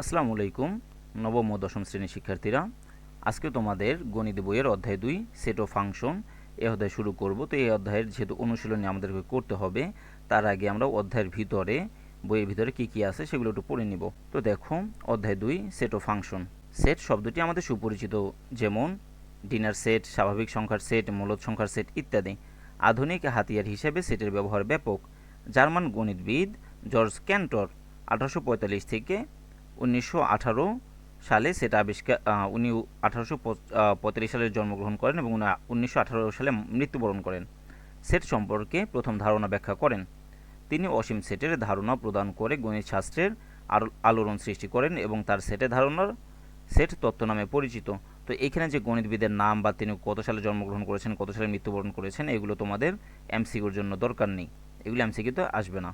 আসসালামু আলাইকুম, নবম ও দশম শ্রেণির শিক্ষার্থীরা। আজকে তোমাদের গণিত বইয়ের অধ্যায় দুই সেট ও ফাংশন এই অধ্যায় শুরু করব। তো এই অধ্যায়ের যেহেতু অনুশীলনী আমাদেরকে করতে হবে, তার আগে আমরা অধ্যায়ের ভিতরে, বইয়ের ভিতরে কি কি আছে সেগুলো একটু পড়ে নিব। তো দেখো, অধ্যায় দুই সেট ও ফাংশন সেট শব্দটি আমাদের সুপরিচিত, যেমন ডিনার সেট স্বাভাবিক সংখ্যার সেট মূলত সংখ্যার সেট ইত্যাদি। আধুনিক হাতিয়ার হিসেবে সেটের ব্যবহার ব্যাপক। জার্মান গণিতবিদ জর্জ ক্যান্টর আঠারোশো পঁয়তাল্লিশ থেকে উনিশশো আঠারো সালে সেটা আবিষ্কার উনি আঠারোশো পঁয়তাল্লিশ সালে জন্মগ্রহণ করেন এবং উনি উনিশশো আঠারো সালে মৃত্যুবরণ করেন। সেট সম্পর্কে প্রথম ধারণা ব্যাখ্যা করেন। তিনি অসীম সেটের ধারণা প্রদান করে গণিত শাস্ত্রের আলোড়ন সৃষ্টি করেন এবং তার সেটের ধারণার সেট তত্ত্ব নামে পরিচিত। তো এখানে যে গণিতবিদের নাম বা তিনি কত সালে জন্মগ্রহণ করেছেন, কত সালে মৃত্যুবরণ করেছেন, এগুলো তোমাদের এমসিকিউর জন্য দরকার নেই। এগুলো এমসিকিউতে আসবে না।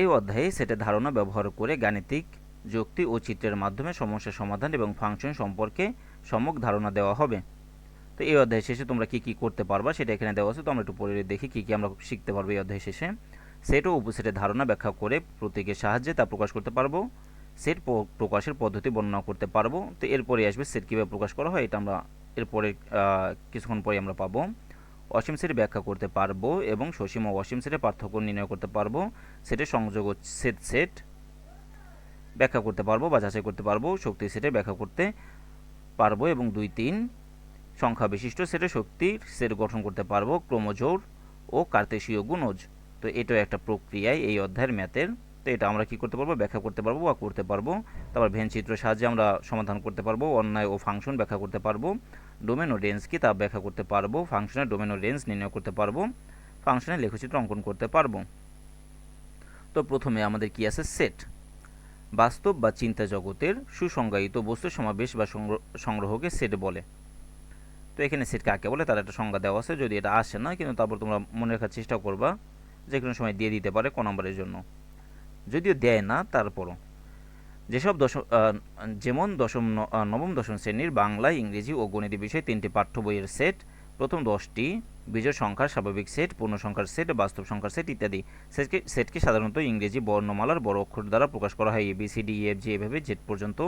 এই অধ্যায়ে সেটের ধারণা ব্যবহার করে গাণিতিক যুক্তি ও চিত্রের মাধ্যমে সমস্যার সমাধান এবং ফাংশন সম্পর্কে সম্যক ধারণা দেওয়া হবে। তো এই অধ্যায় শেষে তোমরা কি কি করতে পারবা সেটা এখানে দেওয়া আছে। তো আমরা একটু পড়ে দেখি কি কি আমরা শিখতে পারব এই অধ্যায় শেষে। সেট ও উপসেটের ধারণা ব্যাখ্যা করে প্রতীকের সাহায্যে তা প্রকাশ করতে পারব। সেট প্রকাশের পদ্ধতি বর্ণনা করতে পারব। তো এরপরে আসবে সেট কীভাবে প্রকাশ করা হয় এটা আমরা এরপরে কিছুক্ষণ পরে আমরা পাবো। অসীম সেট ব্যাখ্যা করতে পারব এবং সসীম ও অসীম সেটের পার্থক্য নির্ণয় করতে পারব। সেটের সংযোগ সেট সেট ব্যাখ্যা করতে পারব বা যাচাই করতে পারব, শক্তি সেটে ব্যাখ্যা করতে পারব এবং দুই, তিন সংখ্যা বিশিষ্ট সেটে শক্তির সেট গঠন করতে পারব ক্রমজোড় ও কার্তেশীয় গুণজ। তো এটাও একটা প্রক্রিয়ায় এই অধ্যায়ের ম্যাথের তো এটা আমরা কি করতে পারব? ব্যাখ্যা করতে পারব বা করতে পারব। তারপর ভেন চিত্র সাহায্যে আমরা সমাধান করতে পারব, অন্যায় ও ফাংশন ব্যাখ্যা করতে পারব। ডোমেন ও রেঞ্জ কি তা ব্যাখ্যা করতে পারব। ফাংশনের ডোমেন ও রেঞ্জ নির্ণয় করতে পারব। ফাংশনের লেখচিত্র অঙ্কন করতে পারব। তো প্রথমে আমাদের কি আছে? সেট। বাস্তব বা চিন্তা জগতের সুসংজ্ঞায়িত বস্তু সমাবেশ বা সংগ্রহ- সংগ্রহকে সেট বলে। তো এখানে সেট কাকে বলে তার একটা সংজ্ঞা দেওয়া আছে। যদি এটা আসে না, কিন্তু তারপর তোমরা মনে রাখার চেষ্টা করবা। যে কোনো সময় দিয়ে দিতে পারে ক নম্বরের জন্য। যদিও দেয় না, তারপরও। যেসব দশম যেমন দশম নবম, দশম শ্রেণির বাংলা, ইংরেজি ও গণিত বিষয়ে তিনটি পাঠ্য বইয়ের সেট, প্রথম দশটি, বিজয় সংখ্যার স্বাভাবিক সেট, পূর্ণ সংখ্যার সেট, বাস্তব সংখ্যার সেট ইত্যাদি। সেটকে সেটকে সাধারণত ইংরেজি বর্ণমালার বড় অক্ষর দ্বারা প্রকাশ করা হয়, A, B, C, D F G এভাবে জেড পর্যন্ত।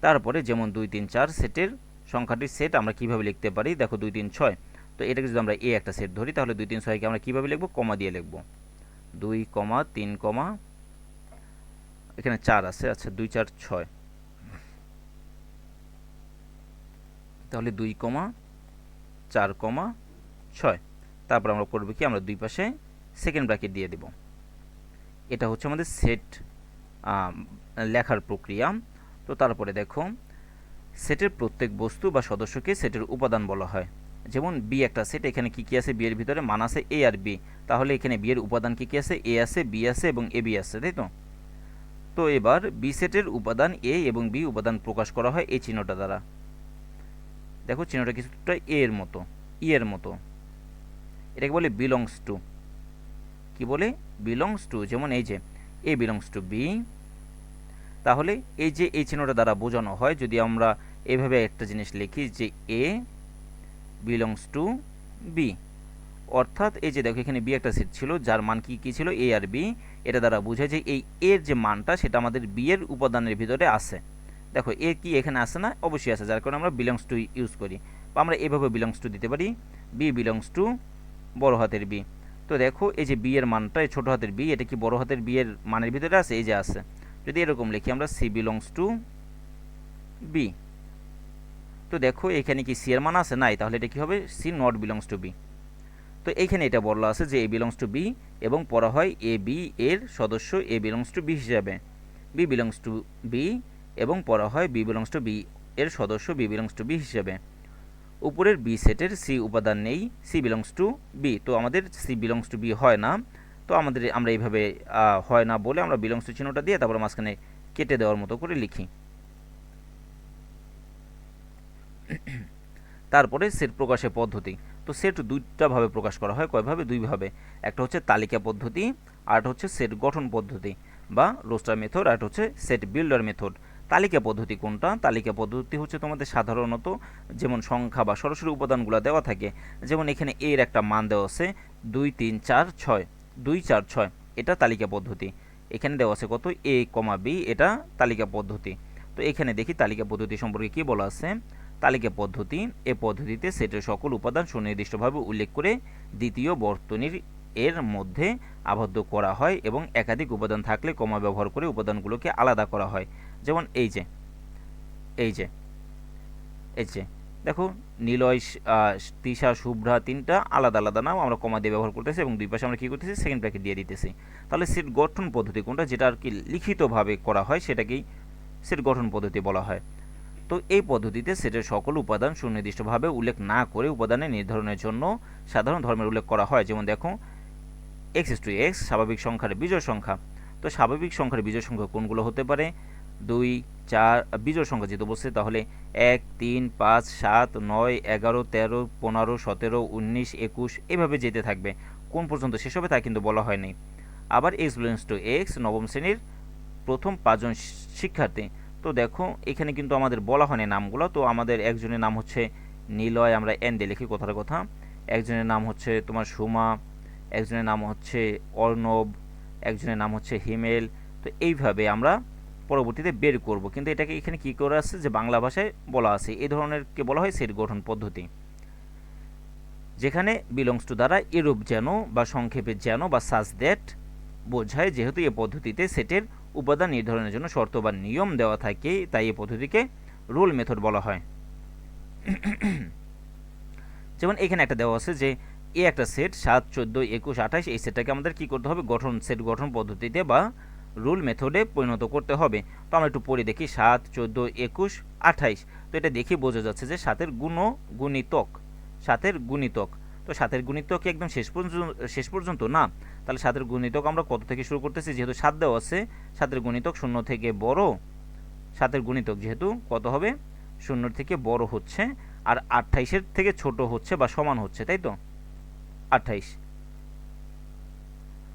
তারপরে যেমন দুই, তিন, চার সেটের সংখ্যাটির সেট আমরা কীভাবে লিখতে পারি? দেখো, দুই, তিন, ছয়। তো এটাকে যদি আমরা এ একটা সেট ধরি, তাহলে দুই, তিন, ছয়কে আমরা কীভাবে লিখব? কমা দিয়ে লিখব। দুই, কমা, তিন, কমা এখানে চার আছে আচ্ছা দুই, চার, ছয়। তাহলে দুই কমা, চার কমা, ছয়। তারপর আমরা করব কি, আমরা দুই পাশে সেকেন্ড ব্র্যাকেট দিয়ে দেব। এটা হচ্ছে আমাদের সেট লেখার প্রক্রিয়া। তো তারপরে দেখো, সেটের প্রত্যেক বস্তু বা সদস্যকে সেটের উপাদান বলা হয়। যেমন বি একটা সেট এখানে কি কি আছে? বি এর ভিতরে মান আছে এ আর বি তাহলে এখানে বি এর উপাদান কি কি আছে? এ আছে বি আছে এবং এ বি আছে, তাই তো? তো এবার বি সেটের উপাদান এ এবং বি উপাদান প্রকাশ করা হয় এই চিহ্নটা দ্বারা। দেখো চিহ্নটা কিছুটা এ এর মতো ই এর মতো। এটাকে বলে বিলংস টু কি বলে? বিলংস টু যেমন এই যে এ বিলংস টু বি তাহলে এই যে এই চিহ্নটা দ্বারা বোঝানো হয়, যদি আমরা এভাবে একটা জিনিস লিখি যে এ বিলংস টু বি অর্থাৎ এই যে দেখো এখানে বি একটা সিট ছিল, যার মান কি, কী ছিল? এ আর বি এটা দ্বারা বোঝায় যে এই এর যে মানটা সেটা আমাদের বি এর উপাদানের ভিতরে আছে। দেখো এ কি এখানে আছে না? অবশ্যই আছে, যার কারণে আমরা বিলংস টু ইউজ করি। বা আমরা এভাবে বিলংস টু দিতে পারি। বি বিলংস টু বড় হাতের বি তো দেখো, এই যে বি এর মানটা, এই ছোট হাতের বি এটা কি বড় হাতের বি এর মানের ভিতরে আছে? এই যে আছে। যদি এরকম লিখি আমরা সি বিলংস টু বি তো দেখো, এখানে কি সি এর মান আছে? নাই। তাহলে এটা কি হবে? C not belongs to B তো এইখানে এটা বলা আছে যে এ বিলংস টু বি এবং পড়া হয় এ বি এর সদস্য এ বিলংস টু বি হিসাবে। বি বিলংস টু বি এবং পড়া হয় বি বিলংস টু বি এর সদস্য বি বিলংস টু বি হিসাবে। উপরের বি সেটের সি উপাদান নেই, সি বিলংস টু বি। তো আমাদের সি বিলংস টু বি হয় না, তো আমাদের আমরা এইভাবে হয় না বলে আমরা বিলংস টু চিহ্নটা দিয়ে তারপরে মাঝখানে কেটে দেওয়ার মতো করে লিখি। তারপরে সেট প্রকাশের পদ্ধতি। তো সেট দুইটা ভাবে প্রকাশ করা হয়। কয়ভাবে দুইভাবে একটা হচ্ছে তালিকা পদ্ধতি আর হচ্ছে সেট গঠন পদ্ধতি বা রোস্টার মেথড আর হচ্ছে সেট বিল্ডার মেথড। তালিকা পদ্ধতি কোনটা? তালিকা পদ্ধতি হচ্ছে তোমাদের সাধারণত যেমন সংখ্যা বা সরাসরি উপাদানগুলো দেওয়া থাকে, যেমন এখানে এর একটা মান দেওয়া আছে দুই, তিন, চার, ছয়। দুই, চার, ছয়। এটা তালিকা পদ্ধতি। এখানে দেওয়া আছে কত? A, comma, B. এটা তালিকা পদ্ধতি। তো এখানে দেখি তালিকা পদ্ধতি সম্পর্কে কি বলা আছে? তালিকা পদ্ধতি, এ পদ্ধতিতে সেটের সকল উপাদান সুনির্দিষ্টভাবে উল্লেখ করে দ্বিতীয় বর্তনীর এর মধ্যে আবদ্ধ করা হয় এবং একাধিক উপাদান থাকলে কমা ব্যবহার করে উপাদানগুলোকে আলাদা করা হয়। যেমন এই যে এই যে এই যে, দেখো, নীলয় তিশা, শুভ্রা তিনটা আলাদা আলাদা নাম আমরা কমা দিয়ে ব্যবহার করতেছি এবং দুই পাশে আমরা কী করতেছি? সেকেন্ড ব্র্যাকেট দিয়ে দিতেছি। তাহলে সেট গঠন পদ্ধতি কোনটা? যেটা আর কি লিখিতভাবে করা হয়, সেটাকেই সেট গঠন পদ্ধতি বলা হয়। তো এই পদ্ধতিতে সেটের সকল উপাদান সুনির্দিষ্টভাবে উল্লেখ না করে উপাদানের নির্ধারণের জন্য সাধারণ ধর্মের উল্লেখ করা হয়। যেমন দেখো এক্স টু এক্স স্বাভাবিক সংখ্যার বিজয় সংখ্যা। তো স্বাভাবিক সংখ্যার বিজয় সংখ্যা কোনগুলো হতে পারে? দুই, চার বিজয় সংখ্যা যেহেতু বলছে, তাহলে এক, তিন, পাঁচ, সাত, নয়, এগারো, তেরো, পনেরো, সতেরো, উনিশ, একুশ, এভাবে যেতে থাকবে। কোন পর্যন্ত শেষ হবে তা কিন্তু বলা হয়নি। আবার এক্স টু এক্স নবম শ্রেণির প্রথম পাঁচজন শিক্ষার্থী। তো দেখো, এখানে কিন্তু আমাদের বলা হয়নি নামগুলো, তো আমাদের একজনের নাম হচ্ছে নিলয়, আমরা এন দিয়ে লিখি কথার কথা। একজনের নাম হচ্ছে তোমার সুমা, একজনের নাম হচ্ছে অর্ণব, একজনের নাম হচ্ছে হিমেল। তো এইভাবে আমরা পরবর্তীতে বের করব। কিন্তু এটাকে এখানে কি করে আছে যে বাংলা ভাষায় বলা আছে। এই ধরনের কে বলা হয় সেট গঠন পদ্ধতি। যেখানে বিলংস টু দ্বারা এরূপ যেন বা সংক্ষেপে যেন বা সাজ দ্যাট বোঝায় যেহেতু এই পদ্ধতিতে সেটের উপাদান নির্ধারণের জন্য শর্ত বা নিয়ম দেওয়া থাকে, তাই এই পদ্ধতিকে রুল মেথড বলা হয়। যেমন এখানে একটা দেওয়া আছে যে, এ একটা সেট, সাত, চোদ্দ, একুশ, আঠাশ, এই সেটটাকে আমাদের কি করতে হবে? গঠন, সেট গঠন পদ্ধতিতে বা রুল মেথডে পরিণত করতে হবে। তো আমরা একটু পড়ে দেখি, সাত, চোদ্দ, একুশ আঠাইশ তো এটা দেখে বোঝা যাচ্ছে যে সাতের গুণ গুণিতক, সাতের গুণিতক। তো সাতের গুণিতক একদম শেষ পর্যন্ত শেষ পর্যন্ত? না। তাহলে সাতের গুণিতক আমরা কত থেকে শুরু করতেছি? যেহেতু সাত দেওয়া আছে, সাতের গুণিতক শূন্য থেকে বড়। সাতের গুণিতক যেহেতু কত হবে? শূন্য থেকে বড় হচ্ছে, আর আঠাইশের থেকে ছোট হচ্ছে বা সমান হচ্ছে, তাই তো? আঠাইশ।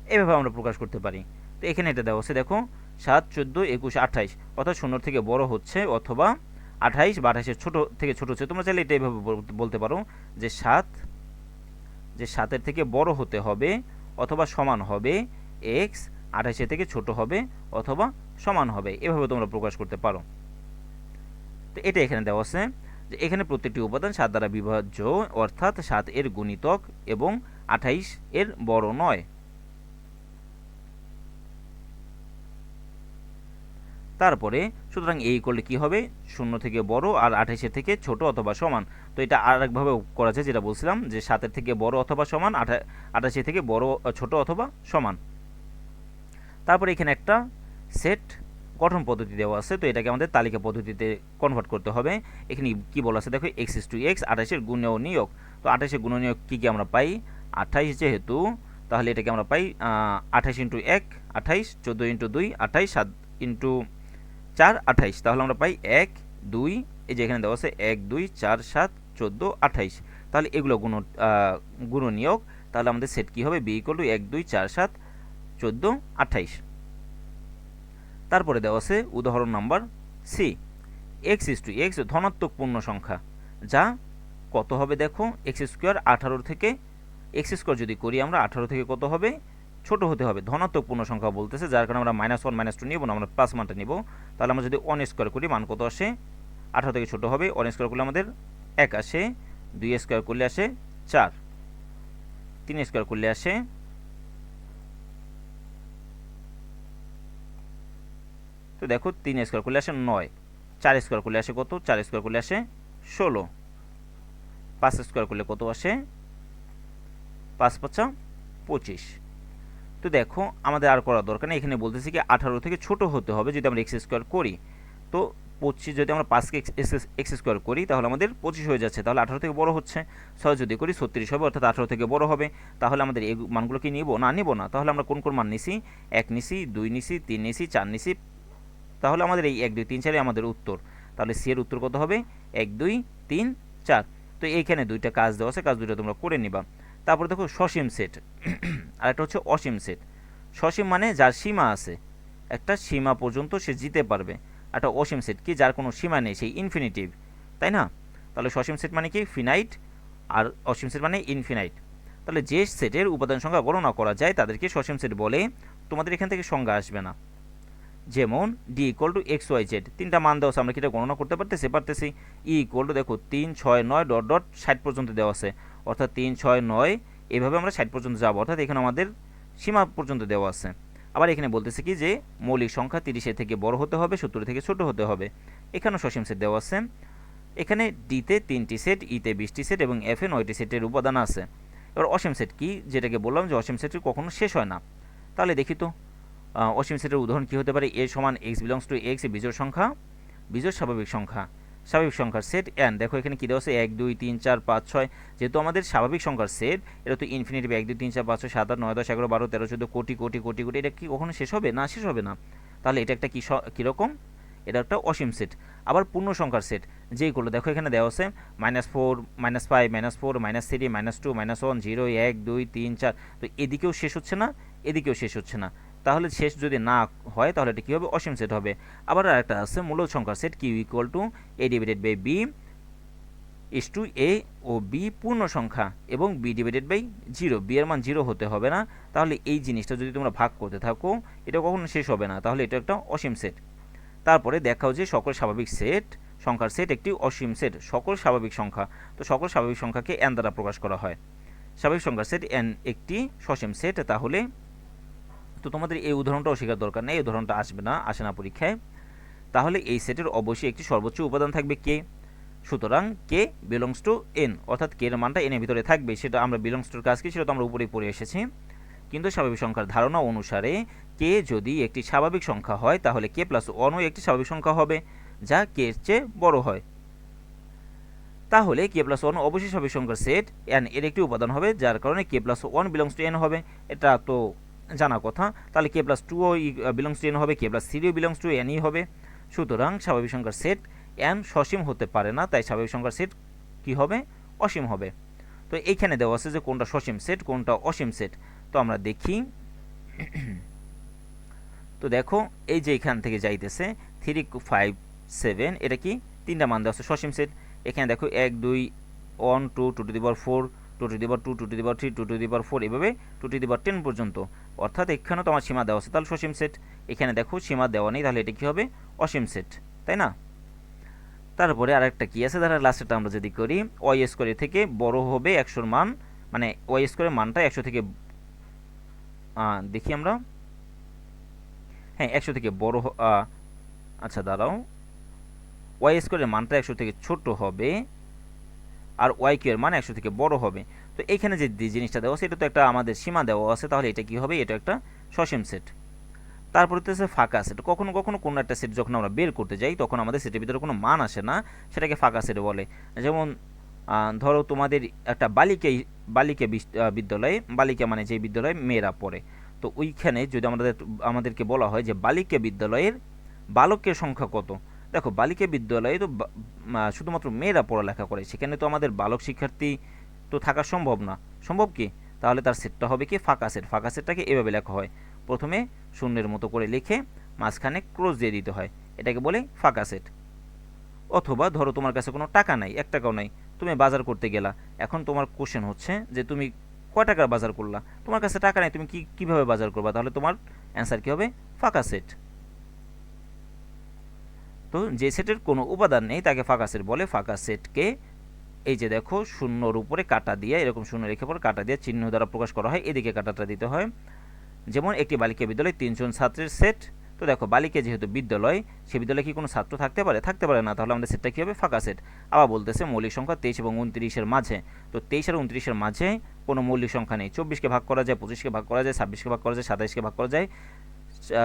এভাবে আমরা প্রকাশ করতে পারি। তো এখানে এটা দেওয়া আছে, দেখো, সাত, চোদ্দ, একুশ, আঠাইশ। অর্থাৎ শূন্য থেকে বড় হচ্ছে অথবা আঠাইশ বা আঠাইশের ছোটো থেকে ছোট হচ্ছে। তোমরা চাইলে এটা এভাবে বলতে পারো যে সাত, যে সাতের থেকে বড় হতে হবে অথবা সমান হবে এক্স আঠাইশের থেকে ছোট হবে অথবা সমান হবে। এভাবে তোমরা প্রকাশ করতে পারো। তো এটা এখানে দেওয়া আছে যে এখানে প্রত্যেকটি উপাদান সাত দ্বারা বিভাজ্য, অর্থাৎ সাত এর গুণিতক এবং আঠাইশ এর বড় নয়। তারপরে সুতরাং এই করলে কি হবে? শূন্য থেকে বড় আর আঠাইশের থেকে ছোট অথবা সমান। তো এটা আর একভাবে করা যায় যেটা বলছিলাম যে সাতের থেকে বড় অথবা সমান, আঠা আঠাশের থেকে বড় ছোট অথবা সমান। তারপরে এখানে একটা সেট গঠন পদ্ধতি দেওয়া আছে, তো এটাকে আমাদের তালিকা পদ্ধতিতে কনভার্ট করতে হবে। এখানে কি বলা আছে? দেখো এক্স ইস টু এক্স আঠাশের গুণেও নিয়োগ। তো আঠাশের নিয়োগ কী কী আমরা পাই? আঠাইশ যেহেতু, তাহলে এটাকে আমরা পাই আঠাইশ ইন্টু এক আঠাইশ চোদ্দ ইন্টু দুই আঠাইশ সাত ইন্টু চার আঠাইশ। তাহলে আমরা পাই এক, দুই, এই যে এখানে দেওয়া আছে এক, দুই, চার, সাত, চোদ্দ, আঠাইশ। তাহলে এগুলো গুণ গুণ নিয়োগ তাহলে আমাদের সেট কী হবে? বি ইকুয়াল টু এক, দুই, চার, সাত, চোদ্দ, আঠাইশ। তারপরে দেওয়া আছে উদাহরণ number C. X is two X ধনাত্মক পূর্ণ সংখ্যা। যা কত হবে দেখো? এক্স স্কোয়ার আঠারো থেকে এক্স স্কোয়ার যদি করি আমরা, আঠারো থেকে কত হবে? ছোট হতে হবে, ধনাত্মক পূর্ণ সংখ্যা বলতেছে, যার কারণে আমরা মাইনাস ওয়ান মাইনাস টু নিব, না আমরা প্লাস মানটা নিব। তাহলে আমরা যদি ওয়ান স্কোয়ার করি, মান কত আসে? আঠারো থেকে ছোট হবে ওয়ান স্কোয়ার করলে আমাদের এক আসে, দুই স্কোয়ার করলে আসে চার। তিন স্কোয়ার করলে আসে তো দেখো, তিন স্কোয়ার করলে আসে নয়, চার স্কোয়ার করলে আসে কত? চার স্কোয়ার করলে আসে ষোলো। পাঁচ স্কোয়ার করলে কত আসে? পাঁচ পাঁচা পঁচিশ। তো দেখো, আমাদের আর করার দরকার নেই। এখানে বলতেছি কি, আঠারো থেকে ছোট হতে হবে যদি আমরা এক্স স্কোয়ার করি। তো পঁচিশ যদি আমরা পাঁচকে এক্স স্কোয়ার করি, তাহলে আমাদের পঁচিশ হয়ে যাচ্ছে। তাহলে আঠারো থেকে বড় হচ্ছে। ছয় যদি করি, ছত্রিশ হবে, অর্থাৎ আঠারো থেকে বড় হবে। তাহলে আমাদের এই মানগুলো কি নিব? না নিব না। তাহলে আমরা কোন কোন মান নিছি? এক নিছি, দুই নিছি, তিন নিছি, চার নিছি। তাহলে আমাদের এই এক, দুই, তিন চারে আমাদের উত্তর। তাহলে সি এর উত্তর কত হবে? এক, দুই, তিন, চার। তো এইখানে দুইটা কাজ দেওয়া আছে। কাজ দুইটা তোমরা করে নিবা। তারপরে দেখো সসীম সেট। আর একটা হচ্ছে অসীম সেট। সসীম মানে যার সীমা আছে, একটা সীমা পর্যন্ত সে জিতে পারবে। একটা অসীম সেট কি, যার কোনো সীমা নেই, সেই ইনফিনিটিভ তাই না? তাহলে সসীম সেট মানে কি? ফিনাইট আর অসীম সেট মানে ইনফিনাইট তাহলে যে সেটের উপাদান সংখ্যা গণনা করা যায়, তাদেরকে সসীম সেট বলে। তোমাদের এখান থেকে সংজ্ঞা আসবে না। যেমন D equal to X Y Z তিনটা মান দেওয়া আছে, আমরা কি এটা গণনা করতে পারতেছি? পারতেছি। ই ইকুয়াল টু দেখো তিন, ছয়, নয়, ডট ডট, ষাট পর্যন্ত দেওয়া আছে। অর্থাৎ তিন, ছয়, নয়, এভাবে আমরা ষাট পর্যন্ত যাব। অর্থাৎ এখানে আমাদের সীমা পর্যন্ত দেওয়া আছে। আবার এখানে বলতেছে কি যে, মৌলিক সংখ্যা তিরিশের থেকে বড় হতে হবে, সত্তর থেকে ছোট হতে হবে। এখানেও সসীম সেট দেওয়া আছে। এখানে ডিতে তিনটি সেট, ইতে বিশটি সেট এবং এফে নয়টি সেটের উপাদান আছে। এবার অসীম সেট কি? যেটাকে বললাম যে অসীম সেটটি কখনো শেষ হয় না। তাহলে দেখি তো অসীম সেটের উদাহরণ কী হতে পারে? এ সমান এক্স বিলংস টু এক্স বিজোড় সংখ্যা, বিজোড় স্বাভাবিক সংখ্যা। স্বাভাবিক সংখ্যার সেট এন দেখো এখানে কী দেওয়া আছে? এক, দুই, তিন, চার, পাঁচ, ছয়। যেহেতু আমাদের স্বাভাবিক সংখ্যার সেট, এটা তো ইনফিনিটিভ এক, দুই, তিন, চার, পাঁচ, ছয়, সাত, আট, নয়, দশ, এগারো, বারো, তেরো, চোদ্দ, কোটি কোটি কোটি কোটি। এটা কি কখনো শেষ হবে? না, শেষ হবে না। তাহলে এটা একটা কী কীরকম? এটা একটা অসীম সেট। আবার পূর্ণ সংখ্যার সেট যেইগুলো দেখো এখানে দেওয়া আছে minus four minus five minus four minus three minus two minus one zero এক, দুই, তিন, চার। তো এদিকেও শেষ হচ্ছে না, এদিকেও শেষ হচ্ছে না। তাহলে শেষ যদি না হয়, তাহলে এটা কী হবে অসীম সেট হবে? আবার আরেকটা আছে মূলত সংখ্যার set Q equal to A divided by B is to A O B পূর্ণ সংখ্যা এবং B divided by zero B এর মান জিরো হতে হবে না। তাহলে এই জিনিসটা যদি তোমরা ভাগ করতে থাকো, এটা কখনো শেষ হবে না। তাহলে এটা একটা অসীম সেট তারপরে দেখাও যে সকল স্বাভাবিক সেট সংখ্যার সেট একটি অসীম সেট সকল স্বাভাবিক সংখ্যা। তো সকল স্বাভাবিক সংখ্যাকে এন দ্বারা প্রকাশ করা হয়। স্বাভাবিক সংখ্যার সেট এন একটি সসীম সেট তাহলে তো তোমাদের এই উদাহরণটাও শেখার দরকার নেই, এই উদাহরণটা আসবে না, আসে না পরীক্ষায়। তাহলে এই সেটের অবশ্যই একটি সর্বোচ্চ উপাদান থাকবে কে? সুতরাং কে বিলংস টু এন অর্থাৎ কে এর মানটা এনের ভিতরে থাকবে, সেটা আমরা বিলংস টুর কাজ কি, সেটা তো আমরা উপরেই পড়ে এসেছি। কিন্তু স্বাভাবিক সংখ্যার ধারণা অনুসারে কে যদি একটি স্বাভাবিক সংখ্যা হয়, তাহলে কে প্লাস ওয়ানও একটি স্বাভাবিক সংখ্যা হবে, যা কে এর চেয়ে বড় হয়। তাহলে কে প্লাস ওয়ান অবশ্যই স্বাভাবিক সংখ্যার সেট এন এর একটি উপাদান হবে, যার কারণে K plus one belongs to N হবে। এটা তো জানা কথা। তাহলে কে প্লাস টুও বিলংস টু এন হবে কে প্লাস থ্রিও বিলংস টু এনই হবে। সুতরাং স্বাভাবিক সংখ্যার সেট এন সসীম হতে পারে না, তাই স্বাভাবিক সংখ্যার সেট কি হবে? অসীম হবে। তো এইখানে দেওয়া আছে যে কোনটা সসীম সেট কোনটা অসীম সেট তো আমরা দেখি। তো দেখো, এই যে এখান থেকে যাইতেছে থ্রি ফাইভ সেভেন এটা কি? তিনটা মান দেওয়া আছে, সসীম সেট এখানে দেখো, এক, দুই ওয়ান টু টু টু দিবার ফোর টু টু দিবার টু টু টু দিবার থ্রি টু টু দিবার ফোর এভাবে টু টু দিবার টেন পর্যন্ত। অর্থাৎ এখানেও তোমার সীমা দেওয়া আছে। তাহলে সসীম সেট এখানে দেখো সীমা দেওয়া নেই, তাহলে এটা কী হবে? অসীম সেট তাই না? তারপরে আরেকটা কি আছে? তাহলে লাস্টেরটা আমরা যদি করি ওয়াই স্কোয়ারের থেকে বড় হবে একশোর মান মানে ওয়াই স্কোয়ারের মানটা একশো থেকে দেখি আমরা। হ্যাঁ একশো থেকে বড় আচ্ছা দাঁড়াও। ওয়াই স্কোয়ারের মানটা একশো থেকে ছোট হবে, আর ওয়াই কিউ এর মান একশো থেকে বড় হবে। তো এখানে যে জিনিসটা দেওয়া আছে, এটা তো একটা আমাদের সীমা দেওয়া আছে, তাহলে এটা কি হবে? এটা একটা সসীম সেট তারপরে হচ্ছে ফাঁকা সেট কখনো কখনো কোনো একটা সেট যখন আমরা বের করতে যাই, তখন আমাদের সেটের ভিতরে কোনো মান আসে না, সেটাকে ফাঁকা সেট বলে। যেমন ধরো তোমাদের একটা বালিকা বালিকা বিদ্যালয়ে, বালিকা মানে যে বিদ্যালয়ে মেয়েরা পড়ে। তো ওইখানে যদি আমাদের, আমাদেরকে বলা হয় যে বালিকা বিদ্যালয়ের বালকের সংখ্যা কত? দেখো, বালিকা বিদ্যালয়ে তো শুধুমাত্র মেয়েরা পড়ালেখা করে, সেখানে তো আমাদের বালক শিক্ষার্থী তো থাকা সম্ভব না। সম্ভব কি? তাহলে তার সেটটা হবে কি? ফাঁকা সেট। ফাঁকা সেটটাকে এভাবে লেখা হয়। প্রথমে শূন্যের মতো করে লিখে মাঝখানে ক্লোজ দিয়ে দিতে হয়। এটাকে বলে ফাঁকা সেট। অথবা ধরো তোমার কাছে কোনো টাকা নাই, এক টাকাও নাই, তুমি বাজার করতে গেলা। এখন তোমার কোশ্চেন হচ্ছে যে তুমি কয় টাকার বাজার করলা? তোমার কাছে টাকা নেই, তুমি কি, কীভাবে বাজার করবা? তাহলে তোমার অ্যান্সার কী হবে? ফাঁকা সেট। তো যে সেটের কোনো উপাদান নেই, তাকে ফাঁকা সেট বলে। ফাঁকা সেটকে এই যে দেখো, শূন্যর উপরে কাটা দিয়ে, এরকম শূন্য রেখে পর কাটা দিয়ে চিহ্ন দ্বারা প্রকাশ করা হয়। এদিকে কাটাটা দিতে হয়। যেমন একটি বালিকা বিদ্যালয়ে তিনজন ছাত্রের সেট। তো দেখো, বালিকা যেহেতু বিদ্যালয়, সে বিদ্যালয়ে কি কোনো ছাত্র থাকতে পারে? থাকতে পারে না। তাহলে আমাদের সেটটা কী হবে? ফাঁকা সেট। আবার বলতেছে মৌলিক সংখ্যা তেইশ এবং উনত্রিশের মাঝে। তো তেইশ আর উনত্রিশের মাঝে কোনো মৌলিক সংখ্যা নেই। চব্বিশকে ভাগ করা যায়, পঁচিশকে ভাগ করা যায়, ছাব্বিশকে ভাগ করা যায়, সাতাইশকে ভাগ করা যায়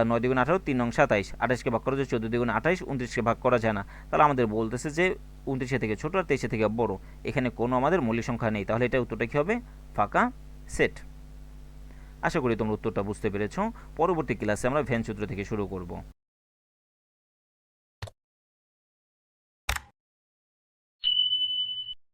নয় দ্বিগুণ আঠারো, তিন নং সাতাইশ। আঠাশকে ভাগ করা যায়, চোদ্দ দ্বিগুণ আঠাইশ, উনত্রিশকে ভাগ করা যায় না। তাহলে আমাদের বলতেছে যে উনত্রিশে থেকে ছোট আর তেইশে থেকে বড়। এখানে কোনো আমাদের মৌলিক সংখ্যা নেই। তাহলে এটা উত্তরটা কী হবে? ফাঁকা সেট। আশা করি তোমরা উত্তরটা বুঝতে পেরেছ। পরবর্তী ক্লাসে আমরা ভ্যান সূত্র থেকে শুরু করব।